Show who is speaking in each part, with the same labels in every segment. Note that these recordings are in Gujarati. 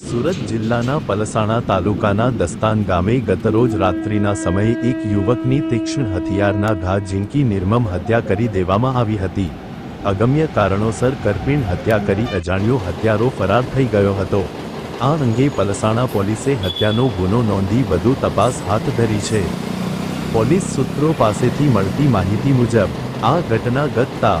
Speaker 1: સુરત જિલ્લાના પલસાણા તાલુકાના દસ્તાન ગામે ગતરોજ રાત્રિના સમયે એક યુવકની તીક્ષ્ણ હથિયારના ઘા ઝીંકી નિર્મમ હત્યા કરી દેવામાં આવી હતી. અગમ્ય કારણોસર કરપીણ હત્યા કરી અજાણ્યો હત્યારો ફરાર થઈ ગયો હતો. આ અંગે પલસાણા પોલીસે હત્યાનો ગુનો નોંધી વધુ તપાસ હાથ ધરી છે. પોલીસ સૂત્રો પાસેથી મળતી માહિતી મુજબ, આ ઘટના ગતતા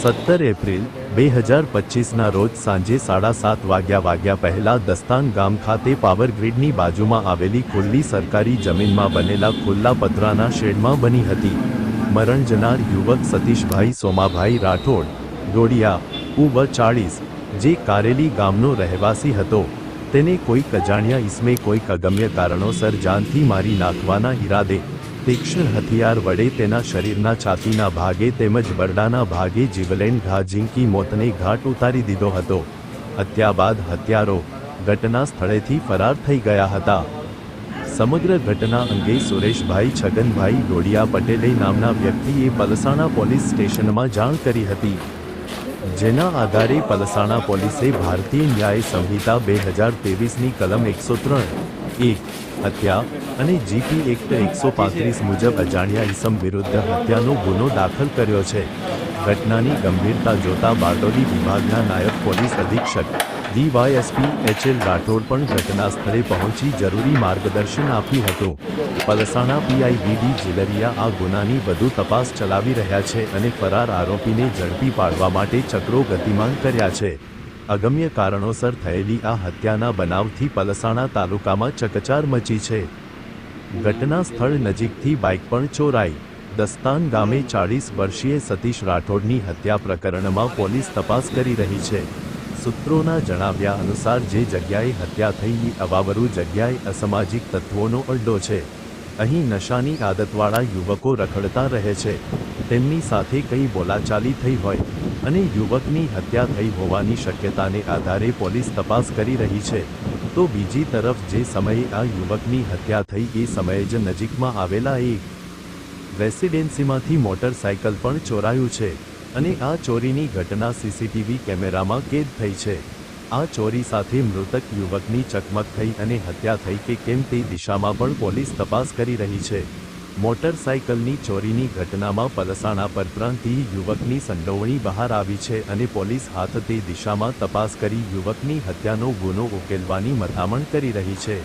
Speaker 1: સત્તર એપ્રિલ બે હજાર પચીસના રોજ સાંજે સાડા સાત વાગ્યા વાગ્યા પહેલા દસ્તાન ગામ ખાતે પાવર ગ્રીડની બાજુમાં આવેલી ખુલ્લી સરકારી જમીનમાં બનેલા ખુલ્લા પતરાના શેડમાં બની હતી. મરણ જનાર યુવક સતીશભાઈ સોમાભાઈ રાઠોડ ડોડિયા ઉવ ચાળીસ, જે કારેલી ગામનો રહેવાસી હતો. તેને કોઈક અજાણ્યા ઈસમે કોઈક અગમ્ય કારણોસર જાનથી મારી નાખવાના ઈરાદે તીક્ષ્ણ હથિયાર વડે તેના શરીરના છાતીના ભાગે તેમજ બરડાના ભાગે જીવલેણ ઘા ઝીંકી મોતને ઘાટ ઉતારી દીધો હતો. હત્યા બાદ હત્યારો ઘટના સ્થળેથી ફરાર થઈ ગયા હતા. સમગ્ર ઘટના અંગે સુરેશભાઈ છગનભાઈ ડોડિયા પટેલે નામના વ્યક્તિએ પલસાણા પોલીસ સ્ટેશનમાં જાણ કરી હતી. જેના આધારે પલસાણા પોલીસે ભારતીય ન્યાય સંહિતા બે હજાર તેવીસની કલમ એકસો ત્રણ એક હત્યા અને જીપી એક્ટ એકસો પાંત્રીસ મુજબ અજાણ્યા ઇસમ વિરુદ્ધ હત્યાનો ગુનો દાખલ કર્યો છે. ઘટનાની ગંભીરતા જોતા બારડોલી વિભાગના નાયબ પોલીસ અધિક્ષક ડીવાયએસપી એચ એલ રાઠોડ પણ ઘટના સ્થળે પહોંચી જરૂરી માર્ગદર્શન આપ્યું હતું. પલસાણા પીઆઈ વીડી જીલરિયા આ ગુનાની વધુ તપાસ ચલાવી રહ્યા છે અને ફરાર આરોપીને ઝડપી પાડવા માટે ચક્રો ગતિમાન કર્યા છે. અગમ્ય કારણોસર થયેલી આ હત્યાના બનાવથી પલસાણા તાલુકામાં ચકચાર મચી છે. ઘટના સ્થળ નજીકથી બાઇક પણ ચોરાઈ. દસ્તાન ગામે ચાળીસ વર્ષીય સતીશ રાઠોડની હત્યા પ્રકરણમાં પોલીસ તપાસ કરી રહી છે. સૂત્રોના જણાવ્યા અનુસાર જે જગ્યાએ હત્યા થઈની અવાવરુ જગ્યાએ અસામાજિક તત્વોનો અડ્ડો છે. અહીં નશાની આદતવાળા યુવકો રખડતા રહે છે. તેમની સાથે કઈ બોલાચાલી થઈ હોય અને યુવકની હત્યા થઈ હોવાની શક્યતાને આધારે પોલીસ તપાસ કરી રહી છે. તો બીજી તરફ જે સમયે આ યુવકની હત્યા થઈ એ સમયે જ નજીકમાં આવેલા એક રેસિડેન્સીમાંથી મોટરસાયકલ પણ ચોરાયું છે અને આ ચોરીની ઘટના સીસીટીવી કેમેરામાં કેદ થઈ છે. આ ચોરી સાથે મૃતક યુવકની ચકમક થઈ અને હત્યા થઈ કે કેમ તે દિશામાં પણ પોલીસ તપાસ કરી રહી છે. મોટરસાયકલની ચોરીની ઘટનામાં પલસાણા પરપ્રાંતીય યુવકની સંડોવણી બહાર આવી છે અને પોલીસ હાથ તે દિશામાં તપાસ કરી યુવકની હત્યાનો ગુનો ઉકેલવાની મથામણ કરી રહી છે.